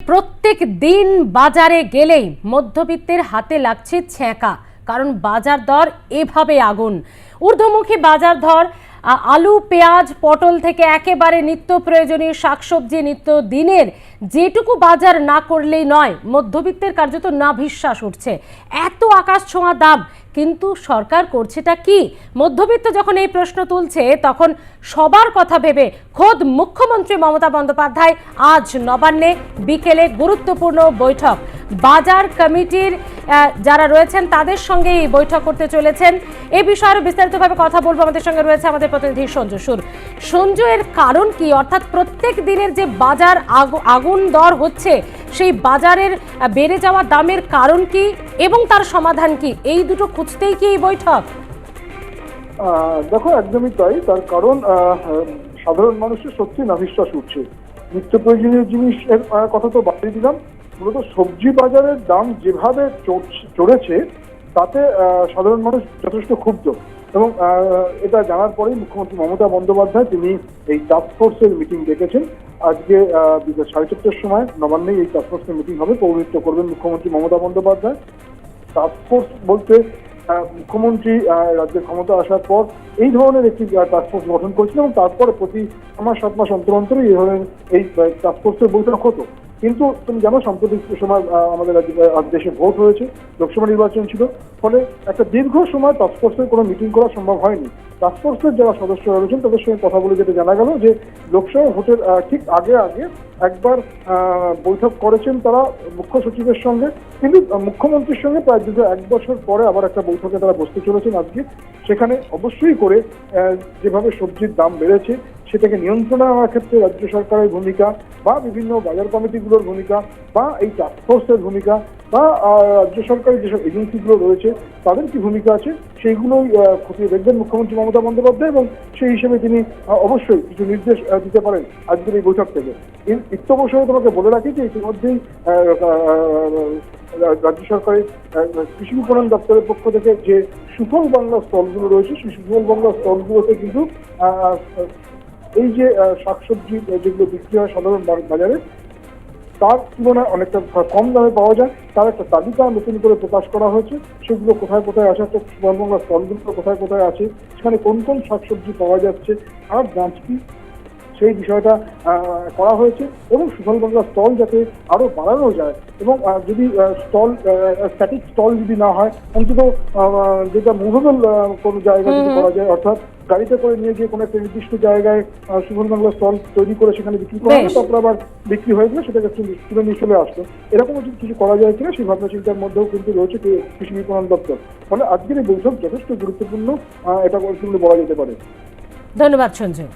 প্রত্যেক দিন বাজারে গেলেই মধ্যবিত্তের হাতে লাগছে ছ্যাঁকা, কারণ বাজার দর এভাবে আগুন। ঊর্ধ্বমুখী বাজার দর আলু, পেঁয়াজ, পটল থেকে একেবারে নিত্য প্রয়োজনীয় শাকসবজি নিত্য দিনের যেটুকু বাজার না করলেই নয়, মধ্যবিত্তের কার্যত না বিশ্বাস উঠছে। এত আকাশ ছোঁয়া দাম, কিন্তু সরকার করছেটা কি? মধ্যবিত্ত যখন এই প্রশ্ন তুলছে, তখন সবার কথা ভেবে খোদ মুখ্যমন্ত্রী মমতা বন্দ্যোপাধ্যায় আজ নবান্নে বিকেলে গুরুত্বপূর্ণ বৈঠক। বাজার কমিটির যারা রয়েছেন, তাদের সঙ্গে এই বৈঠক করতে চলেছেন। এ বিষয়ে আরও বিস্তারিতভাবে কথা বলব। আমাদের সঙ্গে রয়েছে আমাদের প্রতিনিধি সঞ্জু সুর। সঞ্জু, এর কারণ কি? অর্থাৎ প্রত্যেক দিনের যে বাজার আগু- আগুন দর হচ্ছে, সেই বাজারের বেড়ে যাওয়া দামের কারণ কি এবং তার সমাধান কি? এই দুটো খুঁজতেই কি এই বৈঠক? দেখো, একদমই তাই। তার কারণ সাধারণ মানুষের সত্যি নাভিশ্বাস উঠছে। নিত্য প্রয়োজনীয় জিনিসের কথা তো বাড়িয়ে দিলাম। মূলত সবজি বাজারের দাম যেভাবে চড়ছে- তাতে সাধারণ মানুষ যথেষ্ট ক্ষুব্ধ। এবং এটা জানার পরেই মুখ্যমন্ত্রী মমতা বন্দ্যোপাধ্যায় তিনি এই টাস্ক ফোর্সের মিটিং ডেকেছেন। আজকে বিকেল সাড়ে চারটার সময় নবান্নেই এই টাস্ক ফোর্সের মিটিং হবে। পৌরহিত্য করবেন মুখ্যমন্ত্রী মমতা বন্দ্যোপাধ্যায়। টাস্কফোর্স বলতে মুখ্যমন্ত্রী রাজ্যের ক্ষমতা আসার পর এই ধরনের একটি টাস্কফোর্স গঠন করেছিল এবং তারপরে প্রতি মাস, সাত মাস অন্তর অন্তরই এই ধরনের এই টাস্কফোর্সের বৈঠক হতো। কিন্তু তুমি জানো সম্প্রতি সময় আমাদের দেশে ভোট হয়েছে, লোকসভা নির্বাচন ছিল, ফলে একটা দীর্ঘ সময় টাস্কফোর্সের কোনো মিটিং করা সম্ভব হয়নি। টাস্কফোর্সের যারা সদস্যরা রয়েছেন, তাদের সঙ্গে কথা বলে যেটা জানা গেল যে লোকসভা ভোটের ঠিক আগে আগে একবার বৈঠক করেছেন তারা মুখ্য সচিবের সঙ্গে, কিন্তু মুখ্যমন্ত্রীর সঙ্গে প্রায় দীর্ঘ এক বছর পরে আবার একটা বৈঠকে তারা বসতে চলেছেন আজকে। সেখানে অবশ্যই করে যেভাবে সবজির দাম বেড়েছে সেটাকে নিয়ন্ত্রণে আনার ক্ষেত্রে রাজ্য সরকারের ভূমিকা বা বিভিন্ন বাজার কমিটিগুলোর ভূমিকা বা এই টাস্কফোর্সের ভূমিকা বা রাজ্য সরকারের যেসব এজেন্সিগুলো রয়েছে, তাদের কি ভূমিকা আছে, সেইগুলোই খতিয়ে দেখবেন মুখ্যমন্ত্রী মমতা বন্দ্যোপাধ্যায় এবং সেই হিসেবে তিনি অবশ্যই কিছু নির্দেশ দিতে পারেন আজকের এই বৈঠক থেকে। ইত্যবসরে তোমাকে বলে রাখি যে ইতিমধ্যেই রাজ্য সরকারের কৃষি বিপণন দপ্তরের পক্ষ থেকে যে সুফল বাংলা স্টলগুলো রয়েছে, সেই সুফল বাংলা স্টলগুলোতে কিন্তু এই যে শাকসবজি যেগুলো বিক্রি হয় সাধারণ বাজারে, তার তুলনায় অনেকটা কম দামে পাওয়া যায়। তার একটা তালিকা নতুন করে প্রকাশ করা হয়েছে। সেগুলো কোথায় কোথায় আছে? তো সুবর্ণবাংলা স্টলগুলো কোথায় কোথায় আছে? সেখানে কোন কোন শাকসবজি পাওয়া যাচ্ছে? আর দাম কি সেই বিষয়টা করা হয়েছে এবং সুফল বাংলা স্টল যাতে আরও বাড়ানো যায় এবং যদি স্টল স্ট্যাটিক স্টল যদি না হয় অন্তত যেটা মুভেবল কোনো জায়গা যদি করা যায় অর্থাৎ গাড়িতে করে নিয়ে গিয়ে কোনো একটা নির্দিষ্ট জায়গায় সুফল স্টল তৈরি করে সেখানে বিক্রি করা হবে। তারপর আবার বিক্রি হয়ে গেলে সেটাকে একটু তুলে নিয়ে চলে আসতো এরকমও যদি কিছু করা যায় কিনা সেই ভাবনা চিন্তার মধ্যেও কিন্তু রয়েছে কৃষি বিপণন দপ্তর। ফলে আজকের এই বৈঠক যথেষ্ট গুরুত্বপূর্ণ এটা বলা যেতে পারে। ধন্যবাদ সঞ্জু